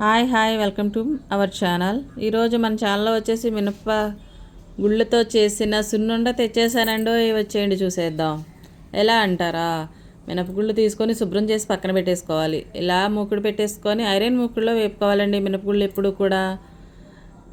Hi hi welcome to our channel. ఈరోజు మన ఛానల్లో వచ్చేసి మినప గుళ్ళతో చేసిన సున్నుండ తెచ్చేసానండో వచ్చేయండి చూసేద్దాం. ఎలా అంటారా? మినపగుళ్ళు తీసుకొని శుభ్రం చేసి పక్కన పెట్టేసుకోవాలి. ఇలా మూకుడు పెట్టేసుకొని ఐరన్ మూకుడులో వేపుకోవాలండి మినపగుళ్ళు ఎప్పుడు కూడా.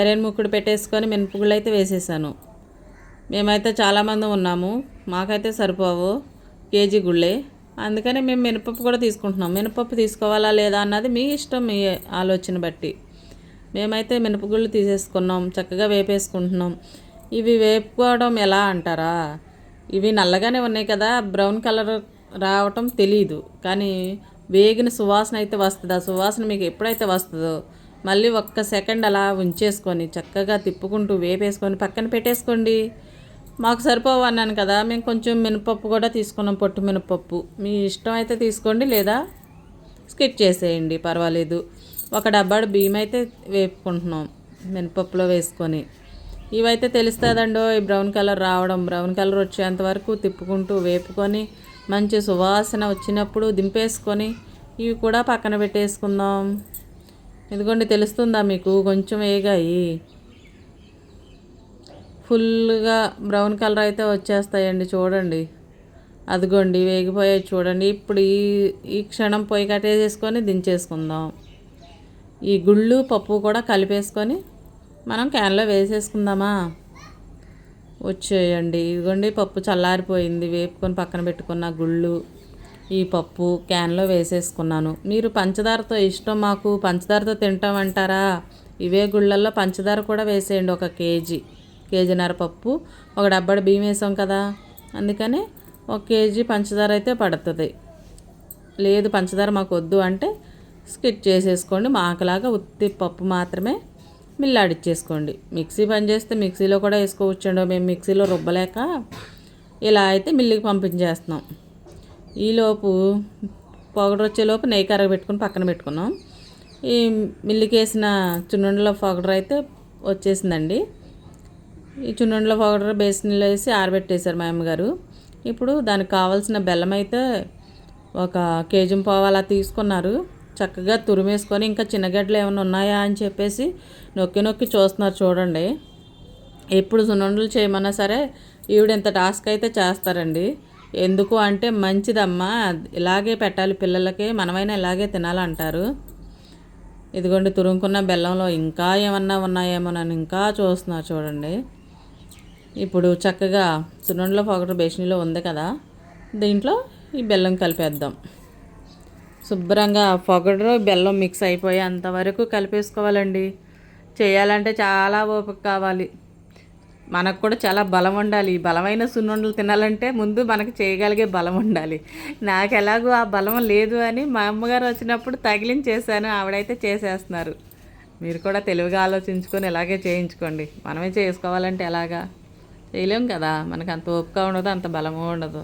ఐరన్ మూకుడు పెట్టేసుకొని మినపగుళ్ళు అయితే వేసేసాను. మేమైతే చాలామంది ఉన్నాము. మాకైతే సరిపోవు. కేజీ గుళ్ళే. అందుకని మేము మినపప్పు కూడా తీసుకుంటున్నాం. మినపప్పు తీసుకోవాలా లేదా అన్నది మీ ఇష్టం మీ ఆలోచన బట్టి. మేమైతే మినపగుళ్ళు తీసేసుకున్నాం చక్కగా వేపేసుకుంటున్నాం. ఇవి వేపుకోవడం ఎలా అంటారా? ఇవి నల్లగానే ఉన్నాయి కదా బ్రౌన్ కలర్ రావటం తెలీదు. కానీ వేగిన సువాసన అయితే వస్తుంది. ఆ సువాసన మీకు ఎప్పుడైతే వస్తుందో మళ్ళీ ఒక్క సెకండ్ అలా ఉంచేసుకొని చక్కగా తిప్పుకుంటూ వేపేసుకొని పక్కన పెట్టేసుకోండి. మాకు సరిపోవు అన్నాను కదా మేము కొంచెం మినపప్పు కూడా తీసుకున్నాం పొట్టు మినపప్పు. మీ ఇష్టం అయితే తీసుకోండి లేదా స్కిప్ చేసేయండి పర్వాలేదు. ఒక డబ్బాడు బియ్యం అయితే వేపుకుంటున్నాం మినపప్పులో వేసుకొని. ఇవైతే తెలుస్తుందండో ఈ బ్రౌన్ కలర్ రావడం. బ్రౌన్ కలర్ వచ్చేంత వరకు తిప్పుకుంటూ వేపుకొని మంచి సువాసన వచ్చినప్పుడు దింపేసుకొని ఇవి కూడా పక్కన పెట్టేసుకుందాం. ఇదిగోండి తెలుస్తుందా మీకు? కొంచెం వేగాయి. ఫుల్గా బ్రౌన్ కలర్ అయితే వచ్చేస్తాయండి చూడండి. అదిగోండి వేగిపోయాయి చూడండి. ఇప్పుడు ఈ ఈ క్షణం పొయ్యి కట్టేసేసుకొని దించేసుకుందాం. ఈ గుళ్ళు పప్పు కూడా కలిపేసుకొని మనం క్యాన్లో వేసేసుకుందామా? వచ్చేయండి. ఇదిగోండి పప్పు చల్లారిపోయింది. వేపుకొని పక్కన పెట్టుకున్న గుళ్ళు ఈ పప్పు క్యాన్లో వేసేసుకున్నాను. మీరు పంచదారతో ఇష్టం మాకు పంచదారతో తింటామంటారా? ఇవే గుళ్ళల్లో పంచదార కూడా వేసేయండి ఒక కేజీ. కేజీన్నర పప్పు ఒక డబ్బడి బియ్యం వేసాం కదా. అందుకని ఒక కేజీ పంచదార అయితే పడుతుంది. లేదు పంచదార మాకు వద్దు అంటే స్కిట్ చేసేసుకోండి. మాకులాగా ఉత్తి పప్పు మాత్రమే మిల్లాడిచ్చేసుకోండి. మిక్సీ పనిచేస్తే మిక్సీలో కూడా వేసుకోవచ్చండి. మేము మిక్సీలో రుబ్బలేక ఇలా అయితే మిల్లికి పంపించేస్తున్నాం. ఈలోపు పొగడు వచ్చేలోపు నెయ్యి కరగబెట్టుకుని పక్కన పెట్టుకున్నాం. ఈ మిల్లికి వేసిన చున్నుండలో పొగడర్ అయితే వచ్చేసిందండి. ఈ చున్నుండల పౌడర్ బేసిన్లో వేసి ఆరబెట్టేశారు మా అమ్మగారు. ఇప్పుడు దానికి కావాల్సిన బెల్లం అయితే ఒక కేజీ పావు అలా తీసుకున్నారు. చక్కగా తురిమేసుకొని ఇంకా చిన్నగడ్డలు ఏమైనా ఉన్నాయా అని చెప్పేసి నొక్కి నొక్కి చూస్తున్నారు చూడండి. ఎప్పుడు సున్నుండలు చేయమన్నా సరే ఈవిడ ఇంత టాస్క్ అయితే చేస్తారండి. ఎందుకు అంటే మంచిదమ్మా ఇలాగే పెట్టాలి పిల్లలకి మనమైనా ఇలాగే తినాలంటారు. ఇదిగోండి తురుముకున్న బెల్లంలో ఇంకా ఏమన్నా ఉన్నాయేమోనని ఇంకా చూస్తున్నారు చూడండి. ఇప్పుడు చక్కగా సున్నుండలో పొగట బేసిన్లో ఉంది కదా దీంట్లో ఈ బెల్లం కలిపేద్దాం. శుభ్రంగా పొగడు బెల్లం మిక్స్ అయిపోయి అంతవరకు కలిపేసుకోవాలండి. చేయాలంటే చాలా ఓపిక కావాలి. మనకు కూడా చాలా బలం ఉండాలి. బలమైన సున్నుండలు తినాలంటే ముందు మనకు చేయగలిగే బలం ఉండాలి. నాకు ఎలాగో ఆ బలం లేదు అని మా అమ్మగారు వచ్చినప్పుడు తగిలించేసాను ఆవిడైతే చేసేస్తున్నారు. మీరు కూడా తెలివిగా ఆలోచించుకొని ఇలాగే చేయించుకోండి. మనమే చేసుకోవాలంటే ఎలాగా? చేయలేం కదా. మనకు అంత ఓపిక ఉండదు అంత బలము ఉండదు.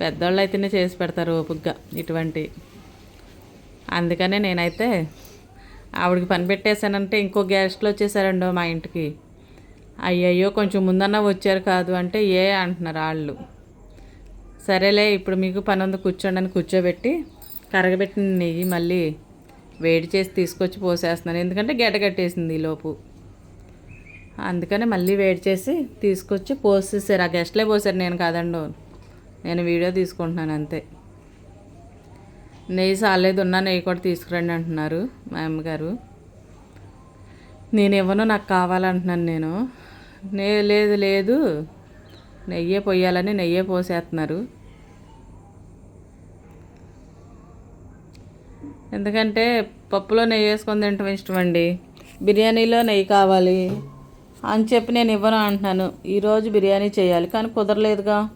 పెద్దోళ్ళు అయితేనే చేసి పెడతారు ఓపికగా ఇటువంటి. అందుకనే నేనైతే ఆవిడకి పని పెట్టేశానంటే ఇంకో గెస్ట్లు వచ్చేసారండో మా ఇంటికి. అయ్యయ్యో కొంచెం ముందన్నా వచ్చారు కాదు అంటే ఏ అంటున్నారు వాళ్ళు సరేలే ఇప్పుడు మీకు పని ఉంది కూర్చోండి అని కూర్చోబెట్టి కరగబెట్టిన నెయ్యి మళ్ళీ వేడి చేసి తీసుకొచ్చి పోసేస్తున్నాను ఎందుకంటే గెడ్డ కట్టేసింది ఈ లోపు. అందుకని మళ్ళీ వెయిట్ చేసి తీసుకొచ్చి పోసేసారు. ఆ గెస్ట్లే పోసారు. నేను కాదండు. నేను వీడియో తీసుకుంటున్నాను అంతే. నెయ్యి సాలేదు ఉన్నా నెయ్యి కూడా తీసుకురండి అంటున్నారు మా అమ్మగారు. నేను ఇవ్వను నాకు కావాలంటున్నాను నేను. నే లేదు లేదు. నెయ్యే పోయాలని నెయ్యే పోసేస్తున్నారు. ఎందుకంటే పప్పులో నెయ్యి వేసుకొని తింటాం ఇష్టం అండి. బిర్యానీలో నెయ్యి కావాలి. అని చెప్పి నేను ఇవ్వను అంటున్నాను. ఈరోజు బిర్యానీ చేయాలి. కానీ కుదరలేదుగా.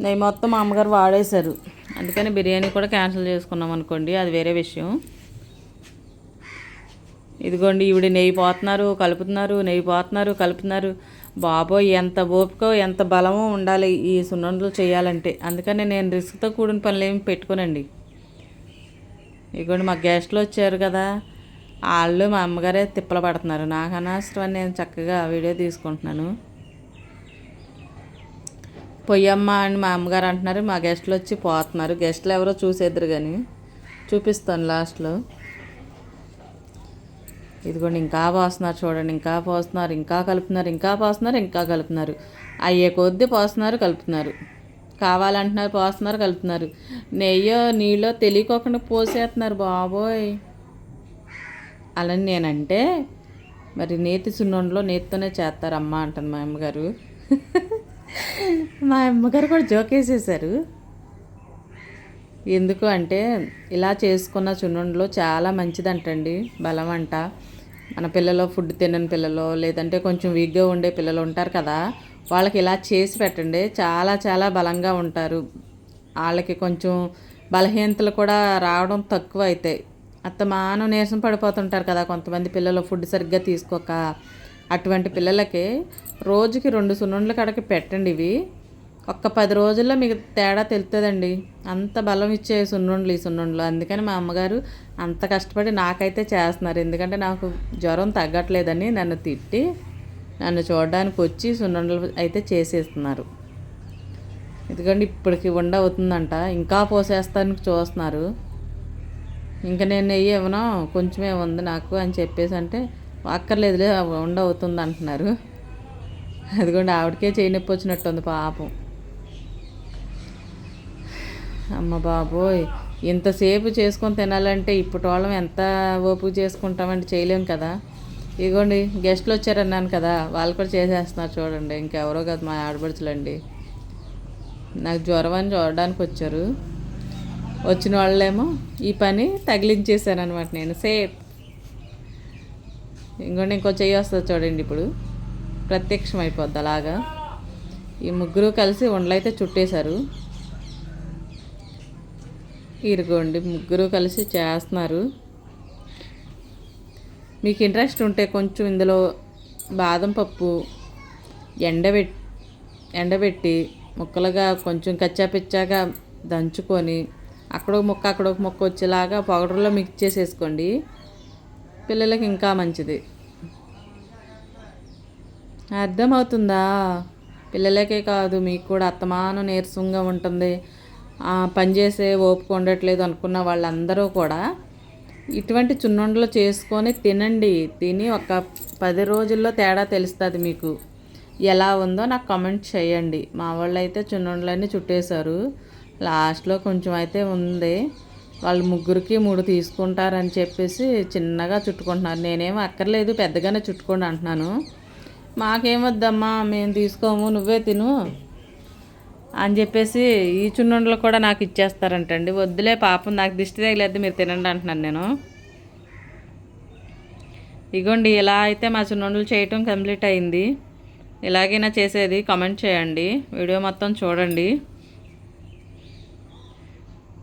నేను మొత్తం మా అమ్మగారు వాడేశారు. అందుకని బిర్యానీ కూడా క్యాన్సిల్ చేసుకున్నాం అనుకోండి. అది వేరే విషయం. ఇదిగోండి ఈవిడ నెయ్యి పోతున్నారు కలుపుతున్నారు నెయ్యి పోతున్నారు కలుపుతున్నారు. బాబోయ్ ఎంత ఓపికో ఎంత బలమో ఉండాలి ఈ సున్నుండలు చేయాలంటే. అందుకని నేను రిస్క్తో కూడిన పనులు ఏమి పెట్టుకోనండి. ఇదిగోండి మా గెస్ట్లు వచ్చారు కదా. వాళ్ళు మా అమ్మగారే తిప్పలు పడుతున్నారు. నాకు అనవసరం నేను చక్కగా వీడియో తీసుకుంటున్నాను. పొయ్యమ్మ అని మా అమ్మగారు అంటున్నారు. మా గెస్ట్లు వచ్చి పోతున్నారు. గెస్ట్లు ఎవరో చూసేద్దరు కానీ చూపిస్తాను లాస్ట్లో. ఇదిగోండి ఇంకా పోస్తున్నారు చూడండి. ఇంకా పోస్తున్నారు ఇంకా కలుపుతున్నారు ఇంకా పోస్తున్నారు ఇంకా కలుపుతున్నారు. అయ్యే కొద్దీ పోస్తున్నారు కలుపుతున్నారు. కావాలంటున్నారు పోస్తున్నారు కలుపుతున్నారు. నెయ్యో నీళ్ళో తెలియకోకుండా పోసేస్తున్నారు బాబోయ్. అలా నేనంటే మరి నేతి సున్నుండలో నేతితోనే చేస్తారమ్మా అంటుంది మా అమ్మగారు. మా అమ్మగారు కూడా జోకేసేసారు ఎందుకు అంటే ఇలా చేసుకున్న చున్నుండలో చాలా మంచిదంటండి బలం అంట మన పిల్లలు ఫుడ్ తినని పిల్లలు లేదంటే కొంచెం వీక్గా ఉండే పిల్లలు ఉంటారు కదా వాళ్ళకి ఇలా చేసి పెట్టండి చాలా చాలా బలంగా ఉంటారు. వాళ్ళకి కొంచెం బలహీనతలు కూడా రావడం తక్కువ అవుతాయి అత్తమానం నీరసం పడిపోతుంటారు కదా కొంతమంది పిల్లలు ఫుడ్ సరిగ్గా తీసుకోక. అటువంటి పిల్లలకి రోజుకి రెండు సున్నుండ్ల కడకి పెట్టండి ఇవి. ఒక్క పది రోజుల్లో మీకు తేడా తెలుస్తుందండి అంత బలం ఇచ్చే సున్నుండ్లు ఈ సున్నుండ్లు. అందుకని మా అమ్మగారు అంత కష్టపడి నాకైతే చేస్తున్నారు. ఎందుకంటే నాకు జ్వరం తగ్గట్లేదని నన్ను తిట్టి నన్ను చూడడానికి వచ్చి సున్నుండలు అయితే చేసేస్తున్నారు. ఎందుకంటే ఇప్పటికి ఉండ అవుతుందంట. ఇంకా పోసేస్తానికి చూస్తున్నారు. ఇంకా నేను నెయ్యి ఇవ్వను కొంచెమే ఉంది నాకు అని చెప్పేసి అంటే అక్కర్లేదులే ఉండవుతుంది అంటున్నారు. అదిగోండి ఆవిడకే చేయి నొప్పి వచ్చినట్టుంది పాపం. అమ్మ బాబోయ్ ఇంతసేపు చేసుకొని తినాలంటే ఇప్పటి వాళ్ళం ఎంత ఓపిక చేసుకుంటామంటే చేయలేం కదా. ఇదిగోండి గెస్ట్లు వచ్చారన్నాను కదా వాళ్ళు కూడా చేసేస్తున్నారు చూడండి ఇంకెవరో కదా మా ఆడబడుచులండి నాకు జ్వరం అని చూడడానికి వచ్చారు. వచ్చిన వాళ్ళేమో ఈ పని తగిలించేసాను అనమాట నేను. సేఫ్. ఇంకోటి ఇంకో చెయ్యి వస్తుంది చూడండి ఇప్పుడు. ప్రత్యక్షం అయిపోద్ది అలాగా. ఈ ముగ్గురు కలిసి ఉండలైతే చుట్టేశారు. ఇరుగోండి ముగ్గురు కలిసి చేస్తున్నారు. మీకు ఇంట్రెస్ట్ ఉంటే కొంచెం ఇందులో బాదం పప్పు ఎండబెట్టి ఎండబెట్టి ముక్కలుగా కొంచెం కచ్చాపిచ్చాగా దంచుకొని అక్కడ ఒక ముక్క అక్కడ ఒక ముక్క వచ్చేలాగా పౌడర్లో మిక్స్ చేసేసుకోండి. పిల్లలకి ఇంకా మంచిది. అర్థమవుతుందా? పిల్లలకే కాదు మీకు కూడా అత్తమానం నీరసంగా ఉంటుంది. పనిచేసే ఓపిక ఉండట్లేదు అనుకున్న వాళ్ళందరూ కూడా ఇటువంటి చున్నుండలు చేసుకొని తినండి. తిని ఒక పది రోజుల్లో తేడా తెలుస్తుంది మీకు. ఎలా ఉందో నాకు కమెంట్ చేయండి. మా వాళ్ళు అయితే చున్నుండలన్నీ చుట్టేశారు. లాస్ట్లో కొంచెం అయితే ఉంది. వాళ్ళు ముగ్గురికి మూడు తీసుకుంటారని చెప్పేసి చిన్నగా చుట్టుకుంటున్నారు. నేనేమో అక్కర్లేదు పెద్దగానే చుట్టుకోండి అంటున్నాను. మాకేమొద్దమ్మా మేము తీసుకోము నువ్వే తిను అని చెప్పేసి ఈ చున్నుండలు కూడా నాకు ఇచ్చేస్తారంటండి. వద్దులే పాపం నాకు దిష్టి తగిలేదు మీరు తినండి అంటున్నాను నేను. ఇగోండి ఇలా అయితే మా చున్నుండలు చేయటం కంప్లీట్ అయింది. ఇలాగైనా చేసేది కామెంట్ చేయండి. వీడియో మొత్తం చూడండి.